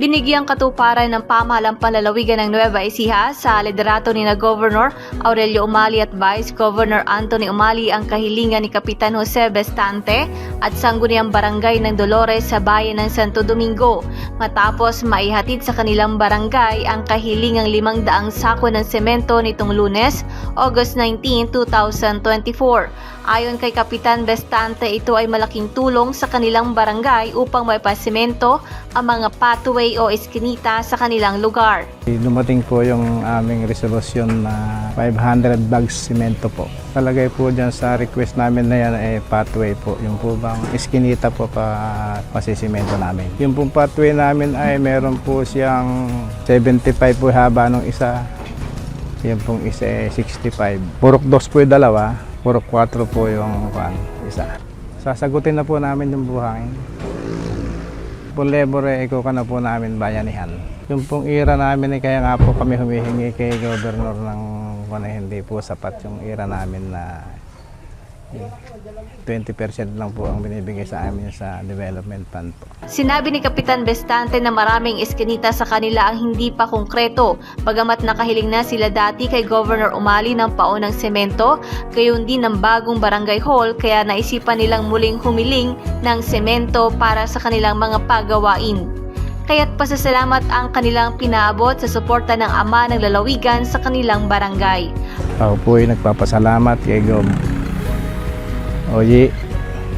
Binigyang katuparan ng pamahalang panlalawigan ng Nueva Ecija sa liderato ni na Governor Aurelio Umali at Vice Governor Anthony Umali ang kahilingan ni Kapitan Jose Bestante at sangguniang barangay ng Dolores sa bayan ng Santo Domingo matapos maihatid sa kanilang barangay ang kahilingang limang daang sako ng semento nitong lunes, August 19, 2024. Ayon kay Kapitan Bestante, ito ay malaking tulong sa kanilang barangay upang maipasemento ang mga pathway o eskinita sa kanilang lugar. Dumating po yung aming resolusyon na 500 bags simento po. Talagay po dyan sa request namin na yan ay pathway po. Yung po bang iskinita po pa pasisimento namin. Yung pong pathway namin ay meron po siyang 75 po haba nung isa. Yung pong isa ay 65. Purok dos po yung dalawa. Purok 4 po yung isa. Sasagutin na po namin yung buhangin. Eh, ikaw ka na po namin bayanihan. Yung pong ira namin eh, kaya nga po kami humihingi kay Governor ng kung ano, hindi po sapat yung ira namin na 20% lang po ang binibigay sa amin sa development fund po. Sinabi ni Kapitan Bestante na maraming eskinita sa kanila ang hindi pa konkreto, bagamat nakahiling na sila dati kay Governor Umali ng paunang semento, gayon din ng bagong barangay hall kaya naisipan nilang muling humiling ng semento para sa kanilang mga pagawain. Kaya't pasasalamat ang kanilang pinaabot sa suporta ng ama ng lalawigan sa kanilang barangay. Ako po ay nagpapasalamat kay Gov. Oye,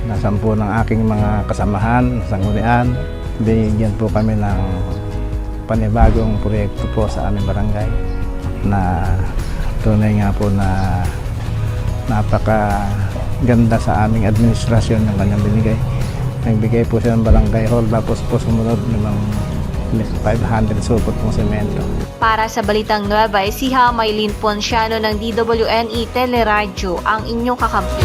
nasampu ng aking mga kasamahan, sanggunian. Binigyan po kami ng panibagong proyekto po sa aming barangay na tunay nga po na napaka ganda sa aming administrasyon ng kanyang binigay. Nagbigay po siya ng barangay hall tapos po sumunod ng 500 supot pong semento. Para sa Balitang Nueva Ecija, Maylin Ponciano ng DWNE Teleradyo ang inyong kakampi.